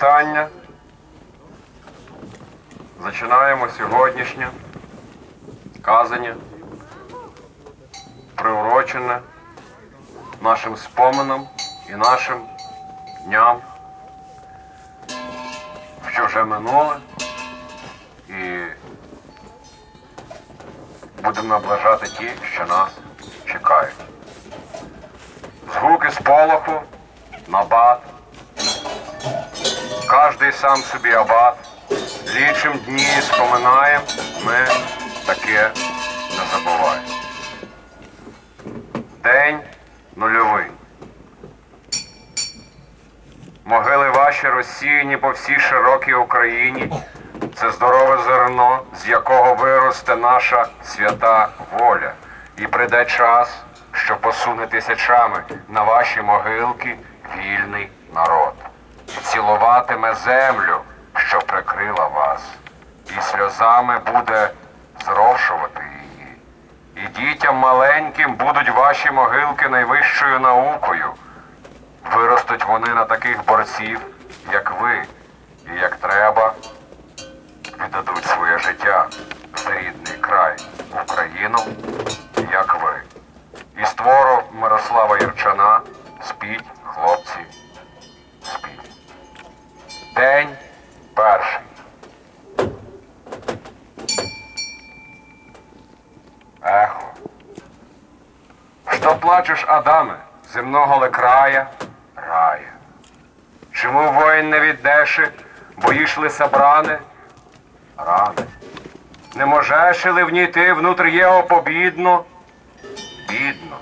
Вітання. Починаємо сьогоднішнє казання, приурочене нашим споминам і нашим дням, що вже минуле, і будемо наближати ті, що нас чекають. Згуки сполоху, набат, Кожний сам собі абат. Лічим дні, споминаємо, ми таке не забуваємо. День нульовий. Могили ваші розсіяні по всій широкій Україні. Це здорове зерно, з якого виросте наша свята воля. І прийде час, що посуне тисячами на ваші могилки вільний народ. І цілуватиме землю, що прикрила вас, і сльозами буде зрошувати її. І дітям маленьким будуть ваші могилки найвищою наукою. Виростуть вони на таких борців, як ви, і як треба, віддадуть своє життя за рідний край, Україну, як ви. Із твору Мирослава Єрчана спіть, Адаме, земного ли края? Рая. Чому воїн не віддеши, боїш ли собране? Ране. Не можеш ли в ній ти внутрь його побідно? Бідно.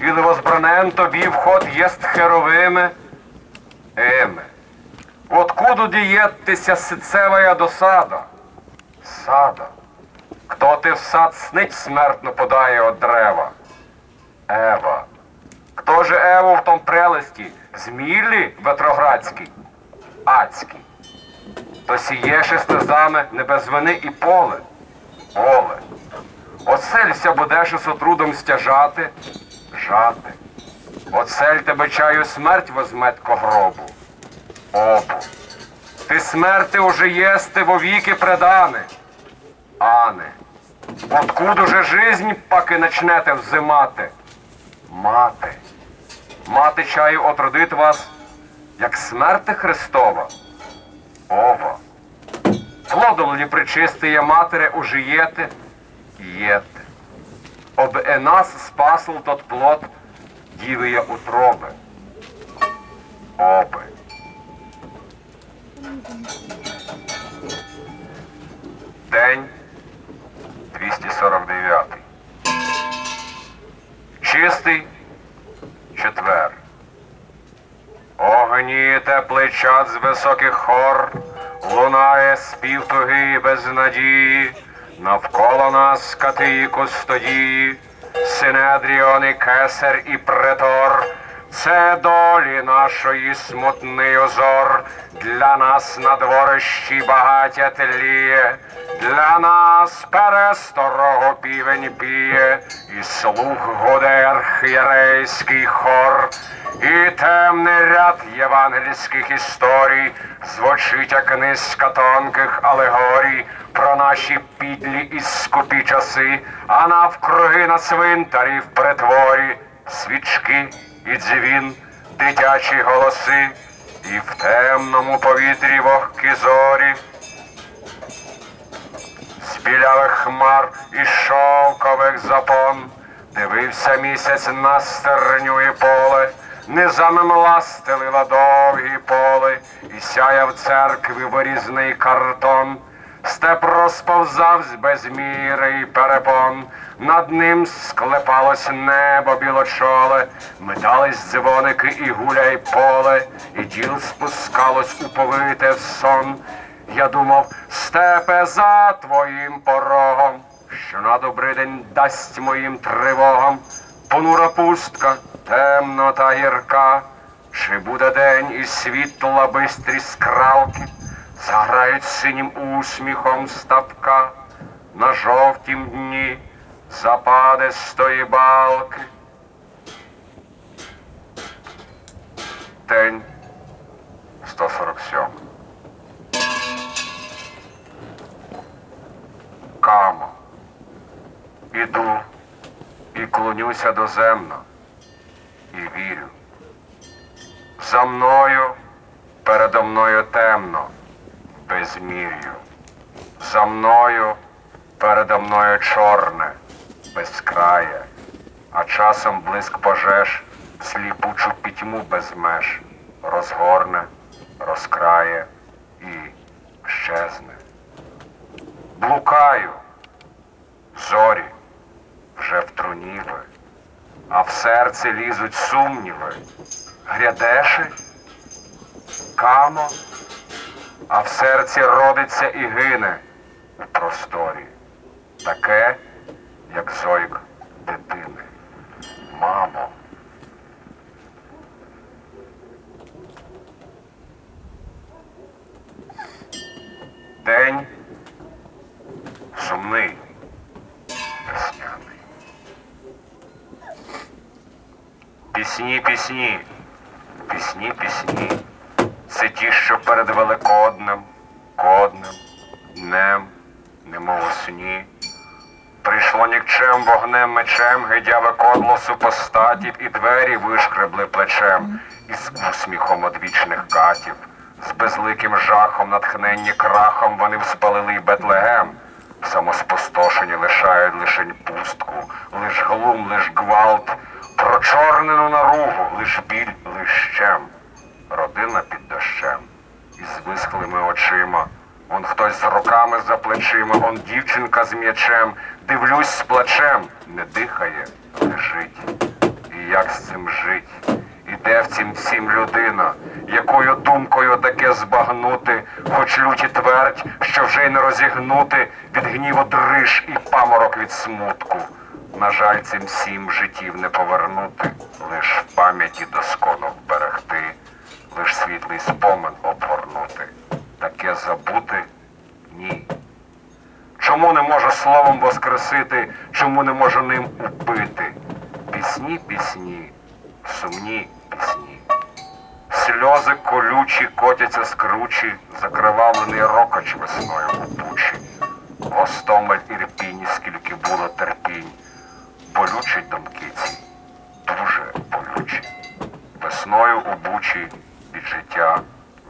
Или возбранен тобі вход єст херовими? Еме. Откуда дієттися сицевая досада? Сада. Хто ти в сад снить смертно подає от дерева? Ева. Хто же Еву в том прелесті? Зміллі ветроградський? Ацький. То сієше слезами не без вини і поле. Поле. Оселься будеш із отрудом стяжати, жати. Оцель тебе чаю смерть возьметко гробу. Обу. Ти смерти уже єсти вовіки предане. Ане. Откуда же жизнь, паки начнете взимати? Мати. Мати чаю отродит вас, як смерти Христова. Ова. Плодом лі причистиє матери ужиєте, єте. Об е нас спасл тот плод, дівиє утроби. Оби. День 249. Чистий четвер. Огні час з високих хор, лунає спів туги без надії, навколо нас катиї кустодії, синедріони, кесар і претор. Це долі нашої смутний озор, для нас на дворищі багаття тліє, для нас пересторого півень піє, і слух гуде архієрейський хор, і темний ряд євангельських історій. Звучить як низка тонких алегорій про наші підлі і скупі часи, а навкруги на цвинтарі в притворі свічки і дзвін, дитячі голоси, і в темному повітрі вогкі зорі. З білявих хмар і шовкових запон дивився місяць на стерню і поле, низами стелила довгі поли, і сяяв церкви вирізний картон. Степ розповзавсь без міри і перепон, над ним склепалось небо білочоле, метались дзвоники і гуляй поле, і діл спускалось у повите в сон. Я думав, степе за твоїм порогом, що на добрий день дасть моїм тривогам. Понура пустка, темно та гірка, чи буде день і світла бистрі скралки, заграють синім усміхом ставка, на жовтім дні западистої балки. День 140. 47. Камо, іду і клонюся доземно, часом блиск пожеж, сліпучу пітьму без меж, розгорне, розкрає і щезне. Блукаю, зорі вже в труні а в серце лізуть сумніви. Грядеши, камо, а в серці родиться і гине у просторі, таке, як зойк дитини. Мамо. День сумний, весняний. Пісні, пісні, пісні, пісні. Це ті, що перед Великоднем, коднем, днем, немов у сні. Прийшло нікчем вогнем мечем, гидяве кодло супостатів, і двері вишкребли плечем, із усміхом одвічних катів, з безликим жахом, натхненні крахом вони вспалили й Бетлегем. Самоспустошені лишають лишень пустку, лиш глум, лиш гвалт, прочорнену наругу, лиш біль, лиш щем родина під дощем, із висхлими очима. Он хтось з руками за плечима, он дівчинка з м'ячем. Дивлюсь з плачем, не дихає, лежить. І як з цим жить? Іде в цім всім людина, якою думкою таке збагнути, хоч люті твердь, що вже й не розігнути від гніву дриж і паморок від смутку. На жаль, цим всім життів не повернути, лиш в пам'яті доскону вберегти, лиш світлий спомин обгорнути. Таке забути. Чому не можу словом воскресити, чому не можу ним убити? Пісні, пісні, сумні пісні. Сльози колючі котяться з кручі, закривавлений рокоч весною у пучі. Гостомель і репінь, скільки було терпінь. Болючі думки ці, дуже болючі. Весною у бучі від життя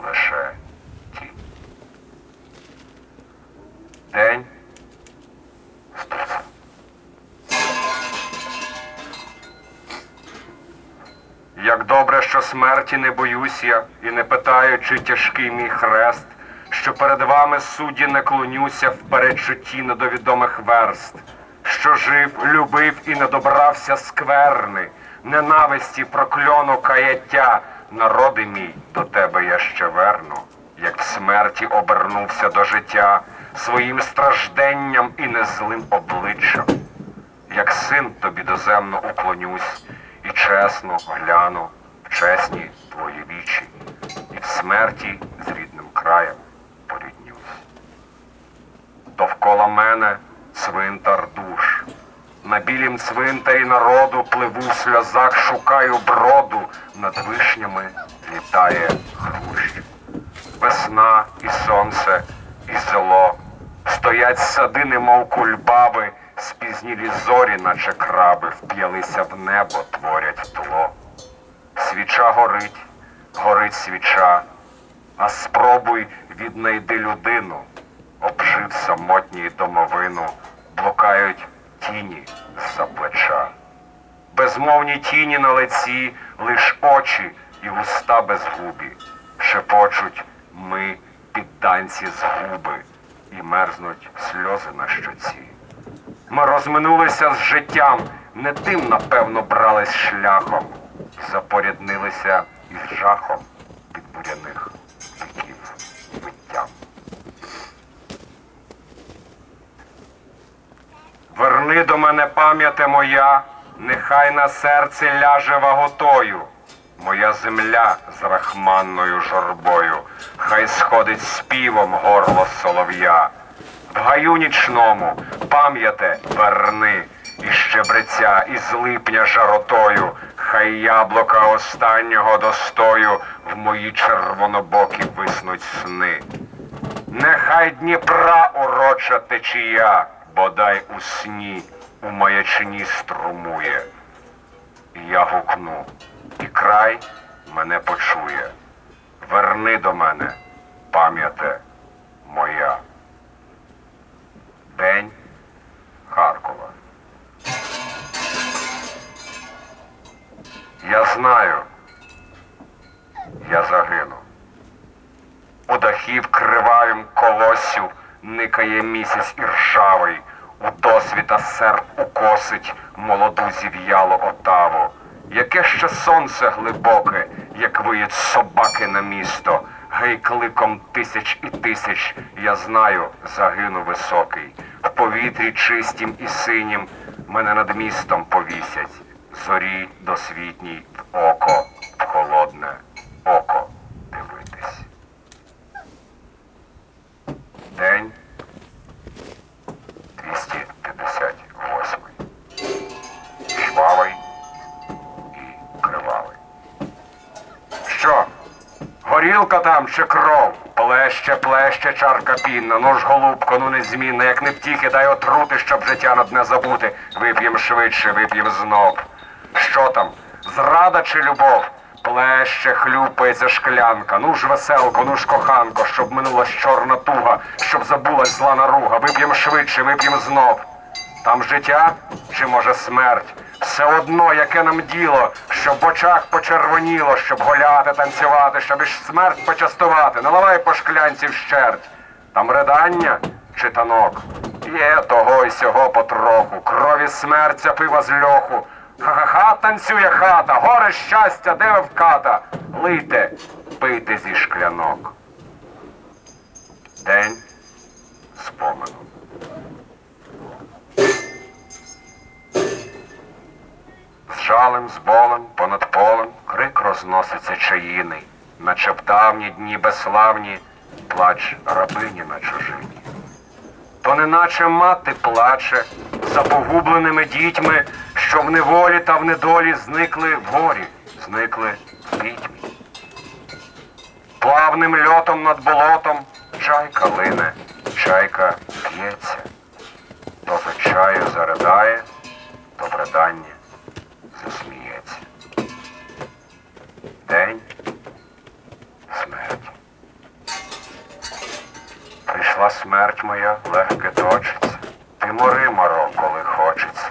лише тінь. День стуса. Як добре, що смерті не боюсь я і не питаю, чи тяжкий мій хрест, що перед вами судді не клонюся в передчутті недовідомих верст, що жив, любив і не добрався скверни, ненависті, прокльону каяття, народи мій, до тебе я ще верну, як в смерті обернувся до життя своїм стражденням і незлим обличчям. Як син тобі доземно уклонюсь, і чесно гляну в чесні твої вічі, і в смерті з рідним краєм поріднюсь. Довкола мене цвинтар душ. На білім цвинтарі народу пливу в сльозах, шукаю броду, над вишнями літає хрущ. Весна і сонце, і село стоять сади, немов кульбаби, спізнілі зорі, наче краби, вп'ялися в небо, творять тло. Свіча горить, горить свіча, а спробуй віднайди людину, обжив самотній домовину, блукають тіні з-за плеча. Безмовні тіні на лиці, лиш очі і уста безгубі, шепочуть ми підданці згуби, і мерзнуть сльози на щоці. Ми розминулися з життям, не тим, напевно, брались шляхом, запоряднилися із жахом від буряних віків виттям. Верни до мене пам'яте моя, нехай на серці ляже ваготою. Моя земля з рахманною жорбою, хай сходить співом горло солов'я. Гаю нічному, пам'яте, верни, і щебреця, із липня жаротою, Нехай яблука останнього достою в мої червонобокі виснуть сни. Нехай Дніпра уроча течія, бодай у сні у маячні струмує. Я гукну, і край мене почує. Верни до мене, пам'яте моя. День Харкова. Я знаю, я загину. У дахів кривавим колоссю місяць іржавий, у досвіта серп укосить молоду зів'ялу отаву. Яке ще сонце глибоке, як виють собаки на місто, гей кликом тисяч і тисяч, я знаю, загину високий. В повітрі чистім і синім мене над містом повісять. Зорі досвітній в око, в холодне око дивитись. День 258. Жвавий і кривавий. Що? Горілка кров? Плеще, плеще, чарка пінна. Ну ж, голубко, ну незмінна, як не втіхи, дай отрути, щоб життя над не забути. Вип'єм швидше, вип'єм знов. Що там? Зрада чи любов? Плеще, хлюпається шклянка. Ну ж, веселко, ну ж коханко, щоб минулась чорна туга, щоб забулась зла наруга. Вип'єм швидше, вип'єм знов. Там життя чи може смерть? Все одно, яке нам діло, щоб в очах почервоніло, щоб голяти, танцювати, щоб і смерть почастувати. Наливай по шклянці вщерть. Там ридання чи танок? Є того й сього потроху. Крові смерця пива з льоху. Ха-ха-ха, танцює хата, горе щастя, де вката. Лийте, пийте зі шклянок. День спомену. З жалем, з болем, понад полем крик розноситься чаїний, наче давні дні безславні, плач рабині на чужині. То неначе мати плаче за погубленими дітьми, що в неволі та в недолі зникли в горі, зникли в пітьмі. Плавним льотом над болотом чайка лине, чайка п'ється, то за чаю заридає, то бредання смерть моя, легке точиться. Ти мори, маро, коли хочеться.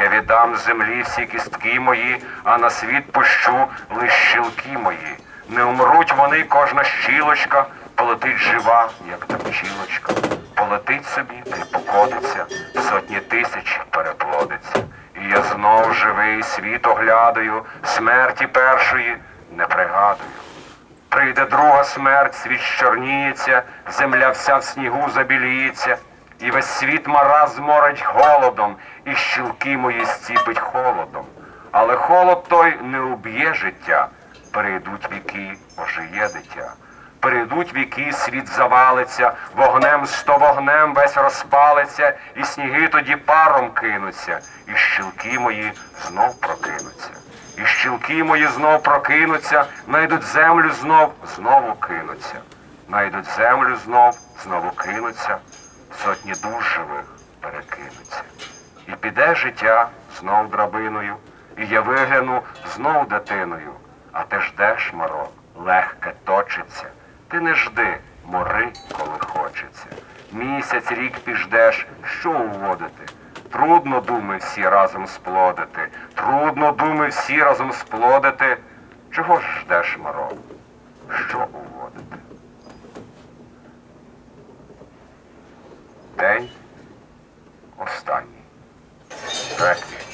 Я віддам землі всі кістки мої, а на світ пущу лиш щілки мої. Не умруть вони, кожна щілочка, полетить жива, як та пчілочка. Полетить собі й покотиться, сотні тисяч переплодиться. І я знов живий світ оглядаю, смерті першої не пригадую. Прийде друга смерть, світ щорніється, земля вся в снігу забіліється, і весь світ мараз зморить голодом, і щілки мої стіпить холодом. Але холод той не уб'є життя, перейдуть віки, ожиє дитя. Перейдуть віки, світ завалиться, вогнем сто вогнем весь розпалиться, і сніги тоді паром кинуться, і щілки мої знов прокинуться. І щілки мої знов прокинуться, найдуть землю знов, знову кинуться. Найдуть землю знов, знову кинуться, сотні душ живих перекинуться. І піде життя знов драбиною, і я вигляну знов дитиною. А ти ждеш, Маро, легке точиться. Ти не жди, мори, коли хочеться. Місяць рік піждеш, що уводити? Трудно думи всі разом сплодити, трудно думи всі разом сплодити. Чого ж ждеш, Маро? Що уводити? День останній. Реквієм.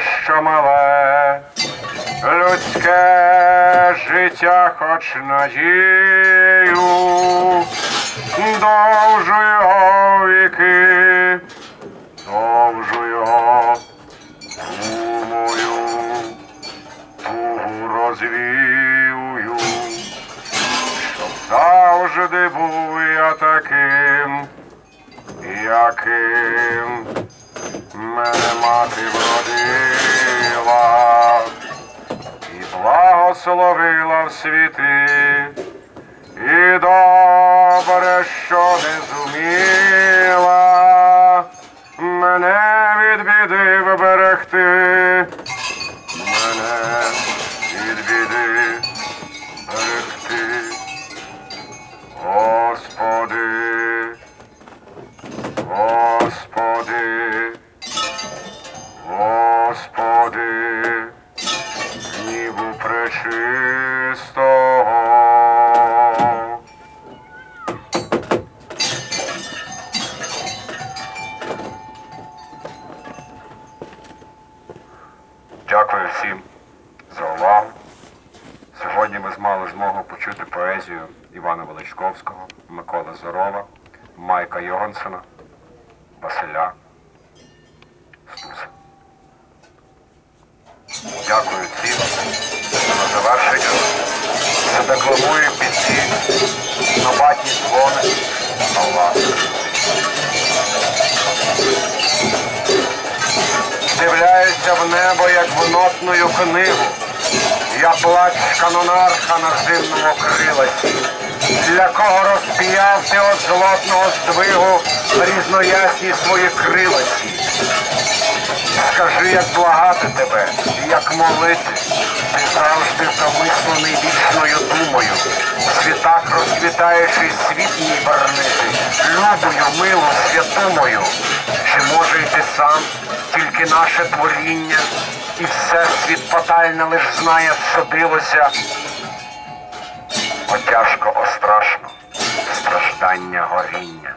Що мале людське життя. хоч надію, довжу його віки, довжу його думаю, тугу розвію, щоб завжди був я таким, яким мене мати вродила і благословила в світи, і добре, що не зуміла всім за увагу. Сьогодні ми змали змогу почути поезію Івана Величковського, Миколи Зорова, Майка Йогансена, Василя Стуса. Дякую всім. На завершення задекламую пісні набатні дзвони Аллах. Дивляюся в небо, як в нотную книгу. Я плач канонарха на зимному крилесі. Для кого розпіяв ти от злотного здвигу різноясні свої крилиці. Скажи, як благати тебе, як молити. Ти завжди замислений вічною думою. В світах розквітаючий світ мій барнити. Любою, милу, святу мою. Чи може й ти сам, тільки наше творіння, і все світ фатальне лиш знає, судилося. О тяжко, о страждання горіння.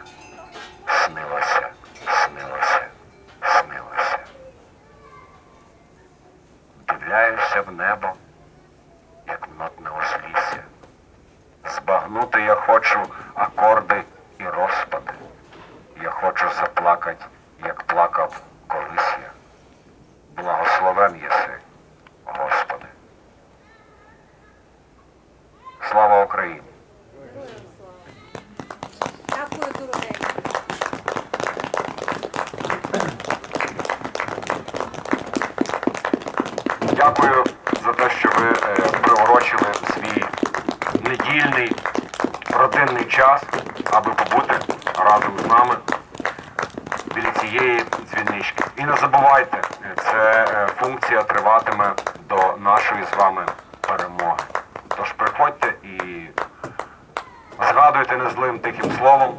Снилося, снилося. Дивляюся в небо, як нотне узлісся. Збагнути я хочу акорди і розпади. Я хочу заплакать, як плакав колись я. Благословен єси, Господи. Слава Україні! Дякую, дорогенькі. Дякую за те, що ви е, приурочили свій недільний родинний час, аби побути разом з нами біля цієї дзвінички. І не забувайте, це е, функція триватиме до нашої з вами перемоги. Тож приходьте і згадуйте незлим тихим словом